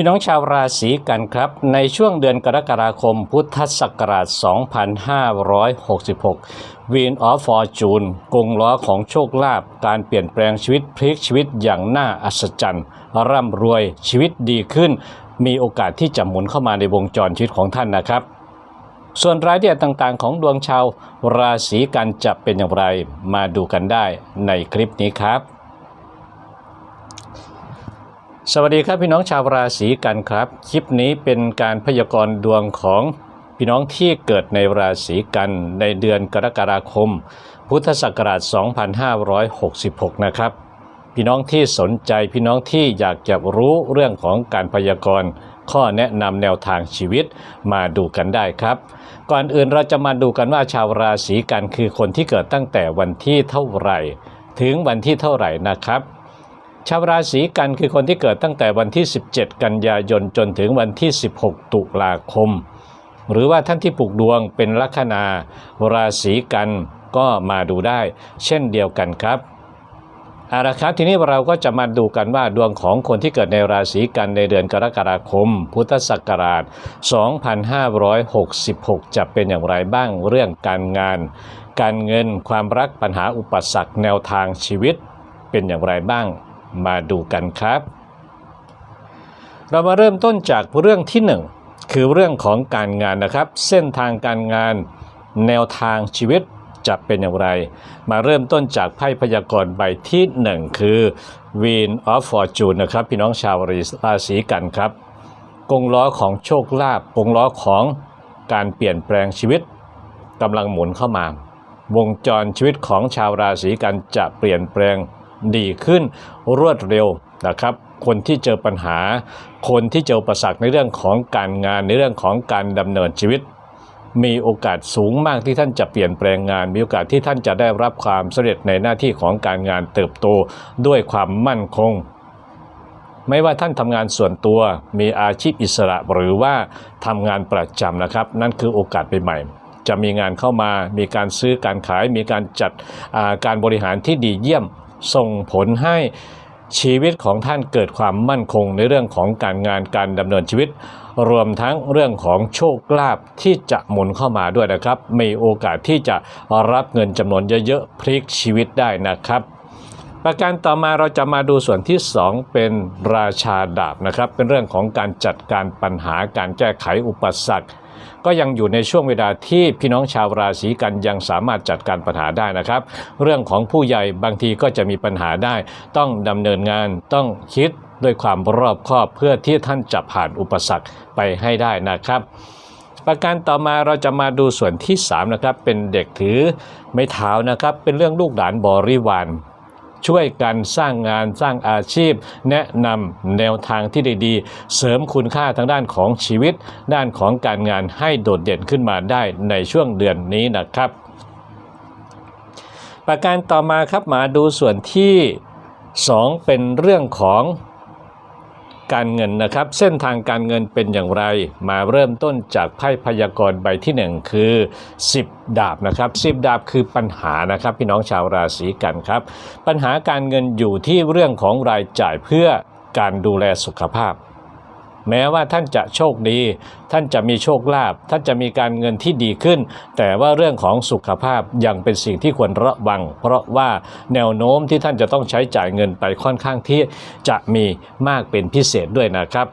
พี่น้องชาวราศีกันครับ ในช่วงเดือนกรกฎาคมพุทธศักราช 2566 Wheel of Fortune กงล้อของโชคลาภการเปลี่ยนแปลงชีวิตพลิกชีวิตอย่างน่าอัศจรรย์ ร่ำรวยชีวิตดีขึ้น มีโอกาสที่จะหมุนเข้ามาในวงจรชีวิตของท่านนะครับ ส่วนรายละเอียดต่างๆ ของดวงชาวราศีกันจะเป็นอย่างไร มาดูกันได้ในคลิปนี้ครับ สวัสดีครับพี่น้องชาวราศีกันครับ คลิปนี้เป็นการพยากรณ์ดวงของพี่น้องที่เกิดในราศีกันในเดือนกรกฎาคม พุทธศักราช 2566 นะครับ พี่น้องที่สนใจพี่น้องที่อยากจะรู้เรื่องของการพยากรณ์ข้อแนะนำแนวทางชีวิตมาดูกันได้ครับ ก่อนอื่นเราจะมาดูกันว่าชาวราศีกันคือคนที่เกิดตั้งแต่วันที่เท่าไหร่ ถึงวันที่เท่าไหร่นะครับ ชาวราศีกันคือคนที่เกิดตั้งแต่วันที่ 17 กันยายนจนถึงวันที่ 16 ตุลาคม หรือว่าท่านที่ปลูกดวงเป็นลัคนาราศีกันก็มาดูได้ เช่นเดียวกันครับเอาละครับทีนี้เราก็จะมาดูกันว่าดวงของคนที่เกิดในราศีกันในเดือนกรกฎาคม พุทธศักราช 2566 จะเป็นอย่างไรบ้างเรื่องการงาน การเงินความรักปัญหาอุปสรรคแนวทางชีวิตเป็นอย่างไรบ้าง มาดูกันครับ เรามาเริ่มต้นจากเรื่องที่หนึ่งคือเรื่องของการงานนะครับ เส้นทางการงานแนวทางชีวิตจะเป็นอย่างไร มาเริ่มต้นจากไพ่พยากรณ์ใบที่หนึ่งคือ Wheel of Fortune นะครับ พี่น้องชาวราศีกันครับ กงล้อของโชคลาภกงล้อของการเปลี่ยนแปลงชีวิตกำลังหมุนเข้ามา วงจรชีวิตของชาวราศีกันจะเปลี่ยนแปลง ดีขึ้นรวดเร็วนะครับ คนที่เจอปัญหา คนที่เจออุปสรรคในเรื่องของการงานในเรื่องของการดำเนินชีวิต มีโอกาสสูงมากที่ท่านจะเปลี่ยนแปลงงาน มีโอกาสที่ท่านจะได้รับความสำเร็จในหน้าที่ของการงานเติบโตด้วยความมั่นคงไม่ว่าท่านทำงานส่วนตัวมีอาชีพอิสระหรือว่าทำงานประจำนะครับ นั่นคือโอกาสใหม่จะมีงานเข้ามา มีการซื้อการขาย มีการจัดาการบริหารที่ดีเยี่ยม ส่งผลให้ชีวิตของท่านเกิดความมั่นคงในเรื่องของการงานการดำเนินชีวิต รวมทั้งเรื่องของโชคลาภที่จะหมุนเข้ามาด้วยนะครับ มีโอกาสที่จะรับเงินจำนวนเยอะๆพลิกชีวิตได้นะครับ ประการต่อมาเราจะมาดูส่วนที่ 2 เป็นราชาดาบนะครับ เป็นเรื่องของการจัดการปัญหาการแก้ไขอุปสรรค ก็ยังอยู่ในช่วงเวลาที่พี่น้องชาวราศีกันยังสามารถจัดการปัญหาได้นะครับ เรื่องของผู้ใหญ่บางทีก็จะมีปัญหาได้ ต้องดำเนินงานต้องคิดด้วยความรอบคอบเพื่อที่ท่านจะผ่านอุปสรรคไปให้ได้นะครับประการต่อมาเราจะมาดูส่วนที่3นะครับเป็นเด็กถือไม้เท้านะครับเป็นเรื่องลูกหลานบริวาร ช่วยกันสร้างงานสร้างอาชีพ แนะนำแนวทางที่ดีๆ เสริมคุณค่าทางด้านของชีวิต ด้านของการงานให้โดดเด่นขึ้นมาได้ในช่วงเดือนนี้นะครับ ประการต่อมาครับมาดูส่วนที่ 2 เป็นเรื่องของ การเงินนะครับ เส้นทางการเงินเป็นอย่างไร มาเริ่มต้นจากไพ่พยากรณ์ใบที่ 1 คือ 10 ดาบนะครับ10 ดาบคือปัญหานะครับ พี่น้องชาวราศีกันครับ ปัญหาการเงินอยู่ที่เรื่องของรายจ่ายเพื่อการดูแลสุขภาพ แม้ว่าท่านจะโชคดี ท่านจะมีโชคลาภท่านจะมีการเงินที่ดีขึ้น แต่ว่าเรื่องของสุขภาพยังเป็นสิ่งที่ควรระวัง เพราะว่าแนวโน้มที่ท่านจะต้องใช้จ่ายเงินไปค่อนข้างที่จะมีมากเป็นพิเศษด้วยนะครับ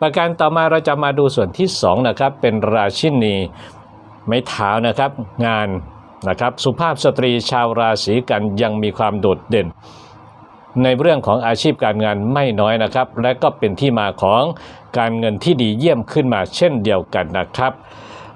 ประการต่อมาเราจะมาดูส่วนที่2นะครับเป็นราชินีไม้เท้านะครับงานนะครับสุภาพสตรีชาวราศีกันยังมีความโดดเด่น ในเรื่องของอาชีพการงานไม่น้อยนะครับ และก็เป็นที่มาของการเงินที่ดีเยี่ยมขึ้นมาเช่นเดียวกันนะครับ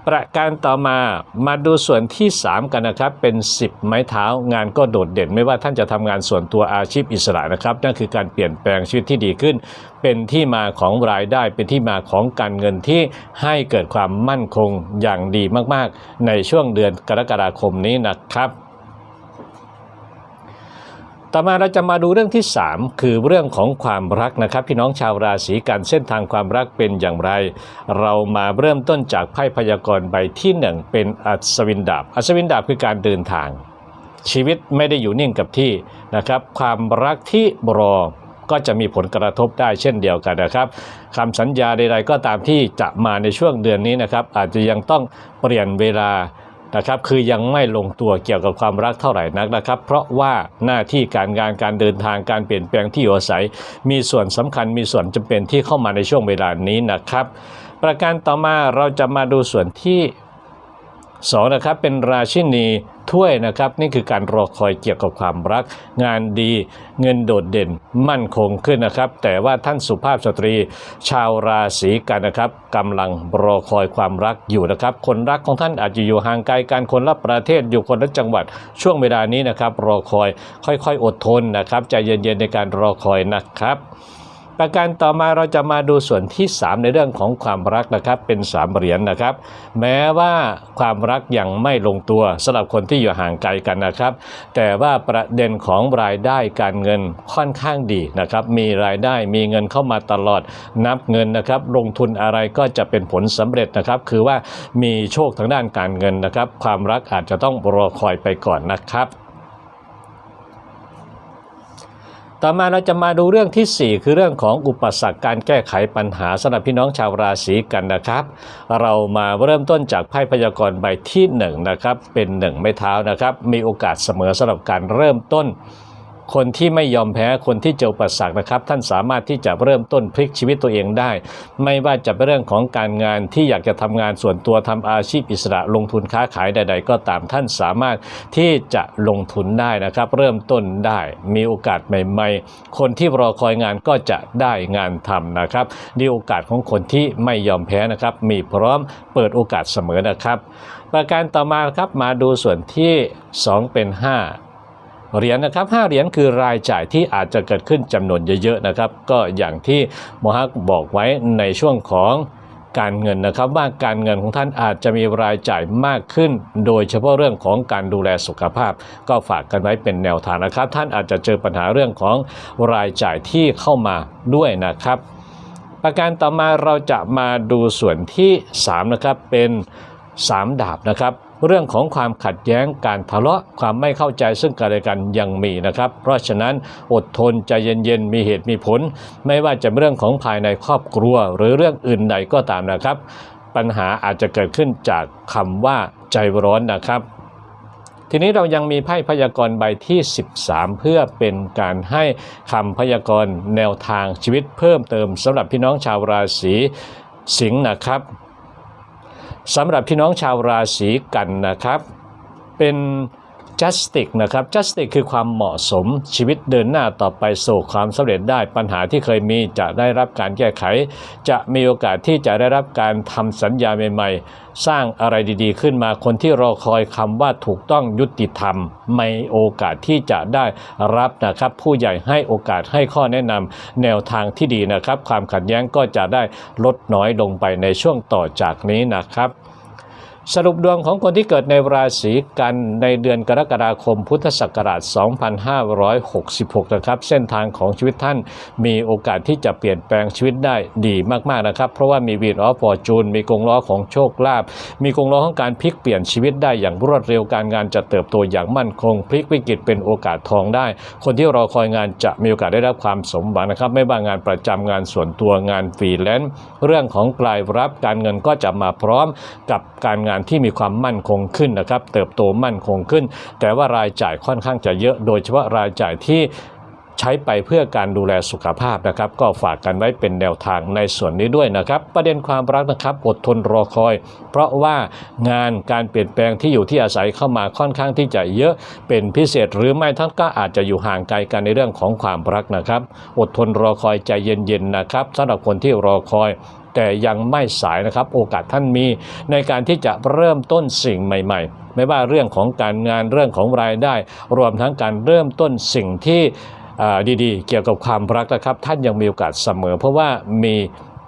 ประการต่อมามาดูส่วนที่ 3 กันนะครับ เป็น 10 ไม้เท้างานก็โดดเด่น ไม่ว่าท่านจะทำงานส่วนตัวอาชีพอิสระนะครับ นั่นคือการเปลี่ยนแปลงชีวิตที่ดีขึ้น เป็นที่มาของรายได้ เป็นที่มาของการเงินที่ให้เกิดความมั่นคงอย่างดีมากๆ ในช่วงเดือนกรกฎาคมนี้นะครับ ต่อมาเราจะมาดูเรื่องที่ 3 คือเรื่องของความรักนะครับ พี่น้องชาวราศีกันเส้นทางความรักเป็นอย่างไร เรามาเริ่มต้นจากไพ่พยากรณ์ใบที่ 1 เป็นอัศวินดาบอัศวินดาบคือการเดินทาง ชีวิตไม่ได้อยู่นิ่งกับที่นะครับ ความรักที่รอก็จะมีผลกระทบได้เช่นเดียวกันนะครับคำสัญญาใดๆก็ตามที่จะมาในช่วงเดือนนี้นะครับ อาจจะยังต้องเปลี่ยนเวลา นะครับคือยังไม่ลงตัวเกี่ยวกับความรักเท่าไหร่นักนะครับ เพราะว่าหน้าที่การงานการเดินทางการเปลี่ยนแปลงที่อยู่อาศัย มีส่วนสำคัญมีส่วนจำเป็นที่เข้ามาในช่วงเวลานี้นะครับ ประการต่อมาเราจะมาดูส่วนที่ สองนะครับเป็นราชินีถ้วยนะครับนี่คือการรอคอยเกี่ยวกับความรัก งานดีเงินโดดเด่นมั่นคงขึ้นนะครับ แต่ว่าท่านสุภาพสตรี ชาวราศีกันนะครับกำลังรอคอยความรักอยู่นะครับ คนรักของท่านอาจจะอยู่ห่างไกลกันคนละประเทศอยู่คนละจังหวัดช่วงเวลานี้นะครับ รอคอยค่อยๆ อดทนนะครับใจเย็นๆในการรอคอยนะครับ ประการต่อมาเราจะมาดูส่วนที่ 3 ในเรื่องของความรักนะครับ เป็น3เหรียญนะครับ แม้ว่าความรักยังไม่ลงตัวสำหรับคนที่อยู่ห่างไกลกันนะครับ แต่ว่าประเด็นของรายได้การเงินค่อนข้างดีนะครับ มีรายได้มีเงินเข้ามาตลอดนับเงินนะครับ ลงทุนอะไรก็จะเป็นผลสำเร็จนะครับ คือว่ามีโชคทางด้านการเงินนะครับ ความรักอาจจะต้องรอคอยไปก่อนนะครับ ต่อมาเราจะมาดูเรื่องทีสี่ 4 คือเรื่องของอุปสรรคการแก้ไขปัญหาสำหรับพี่น้องชาวราศีกันนะครับ เรามาเริ่มต้นจากไพ่พยากรณ์ใบที่1นะครับเป็น 1 ไม้เท้านะครับ มีโอกาสเสมอสำหรับการเริ่มต้น คนที่ไม่ยอมแพ้คนที่เจออุปสรรคนะครับ ท่านสามารถที่จะเริ่มต้นพลิกชีวิตตัวเองได้ ไม่ว่าจะเป็นเรื่องของการงานที่อยากจะทำงานส่วนตัวทำอาชีพอิสระลงทุนค้าขายใด ๆ ก็ตามท่านสามารถที่จะลงทุนได้นะครับ เริ่มต้นได้มีโอกาสใหม่ ๆ คนที่รอคอยงานก็จะได้งานทำนะครับดีโอกาสของคนที่ไม่ยอมแพ้นะครับ มีพร้อมเปิดโอกาสเสมอนะครับ ประการต่อมาครับมาดูส่วนที่ 2 เป็น 5 เหรียญนะครับ5เหรียญคือรายจ่ายที่อาจจะเกิดขึ้นจำนวนเยอะๆนะครับ ก็อย่างที่โมฮักบอกไว้ในช่วงของการเงินนะครับว่าการเงินของท่านอาจจะมีรายจ่ายมากขึ้น โดยเฉพาะเรื่องของการดูแลสุขภาพ ก็ฝากกันไว้เป็นแนวทางนะครับ ท่านอาจจะเจอปัญหาเรื่องของรายจ่ายที่เข้ามาด้วยนะครับ ประการต่อมาเราจะมาดูส่วนที่ 3 นะครับเป็น 3 ดาบนะครับ เรื่องของความขัดแย้งการทะเลาะความไม่เข้าใจซึ่งกันและกันยังมีนะครับ เพราะฉะนั้นอดทนใจเย็นๆมีเหตุมีผล ไม่ว่าจะเป็นเรื่องของภายในครอบครัว หรือเรื่องอื่นใดก็ตามนะครับ ปัญหาอาจจะเกิดขึ้นจากคำว่าใจร้อนนะครับทีนี้เรายังมีไพ่พยากรณ์ใบที่ 13 เพื่อเป็นการให้คำพยากรณ์แนวทางชีวิตเพิ่มเติมสำหรับพี่น้องชาวราศีสิงห์นะครับ สำหรับพี่น้องชาวราศีกันนะครับ เป็น justice นะครับ justice คือความเหมาะสมชีวิตเดินหน้าต่อไปสู่ความสำเร็จได้ปัญหาที่เคยมีจะได้รับการแก้ไข จะมีโอกาสที่จะได้รับการทำสัญญาใหม่ ๆ สร้างอะไรดีๆ ขึ้นมาคนที่รอคอยคำว่าถูกต้องยุติธรรมไมีโอกาสที่จะได้รับนะครับ ผู้ใหญ่ให้โอกาสให้ข้อแนะนำแนวทางที่ดีนะครับ ความขัดแย้งก็จะได้ลดน้อยลงไปในช่วงต่อจากนี้นะครับ สรุปดวงของคนที่เกิดในราศีกันในเดือนกรกฎาคมพุทธศักราช 2566 นะครับ เส้นทางของชีวิตท่านมีโอกาสที่จะเปลี่ยนแปลงชีวิตได้ดีมาก ๆ นะครับ เพราะว่ามีวีดออฟฟอร์จูน มีกงล้อของโชคลาภมีกงล้อของการพลิกเปลี่ยนชีวิตได้อย่างรวดเร็วการงานจะเติบโตอย่างมั่นคง พลิกวิกฤตเป็นโอกาสทองได้ คนที่รอคอยงานจะมีโอกาสได้รับความสมหวังนะครับ ไม่ว่างานประจำงานส่วนตัวงานฟรีแลนซ์เรื่องของปลายรับการเงินก็จะมาพร้อมกับการงานานที่มีความมั่นคงขึ้นนะครับ เติบโตมั่นคงขึ้น แต่ว่ารายจ่ายค่อนข้างจะเยอะ โดยเฉพาะรายจ่ายที่ใช้ไปเพื่อการดูแลสุขภาพนะครับ ก็ฝากกันไว้เป็นแนวทางในส่วนนี้ด้วยนะครับ ประเด็นความรักนะครับอดทนรอคอย เพราะว่างานการเปลี่ยนแปลงที่อยู่ที่อาศัยเข้ามาค่อนข้างที่จะเยอะเป็นพิเศษ หรือไม่ท่านก็อาจจะอยู่ห่างไกลกันในเรื่องของความรักนะครับ อดทนรอคอยใจเย็นๆนะครับสำหรับคนที่รอคอย แต่ยังไม่สายนะครับ โอกาสท่านมีในการที่จะเริ่มต้นสิ่งใหม่ ๆ ไม่ว่าเรื่องของการงานเรื่องของรายได้ รวมทั้งการเริ่มต้นสิ่งที่ดีๆ เกี่ยวกับความรักนะครับ ท่านยังมีโอกาสเสมอ เพราะว่ามี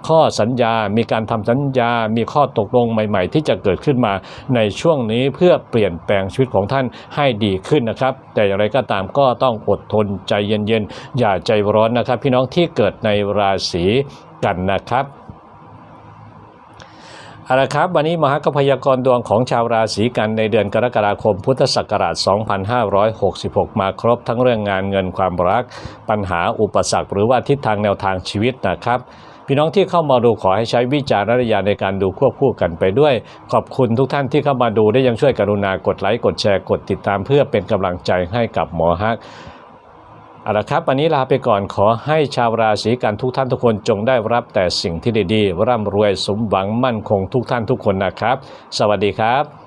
ข้อสัญญา มีการทำสัญญา มีข้อตกลงใหม่ ๆ ที่จะเกิดขึ้นมาในช่วงนี้เพื่อเปลี่ยนแปลงชีวิตของท่านให้ดีขึ้นนะครับ แต่อย่างไรก็ตามก็ต้องอดทนใจเย็นๆ อย่าใจร้อนนะครับ พี่น้องที่เกิดในราศีกันนะครับ เอาละครับ วันนี้มหากพยากรดวงของชาวราศีกันในเดือนกรกฎาคมพุทธศักราช 2566 มาครบทั้งเรื่องงานเงินความรัก ปัญหาอุปสรรค หรือว่าทิศทางแนวทางชีวิตนะครับพี่น้องที่เข้ามาดูขอให้ใช้วิจารณญาณในการดูควบคู่กันไปด้วย ขอบคุณทุกท่านที่เข้ามาดูได้ยังช่วยกรุณากดไลค์กดแชร์กดติดตามเพื่อเป็นกำลังใจให้กับหมอฮัก เอาละครับวันนี้ลาไปก่อนขอให้ชาวราศีกันทุกท่านทุกคนจงได้รับแต่สิ่งที่ดีๆร่ำรวยสมหวังมั่นคงทุกท่านทุกคนนะครับ สวัสดีครับ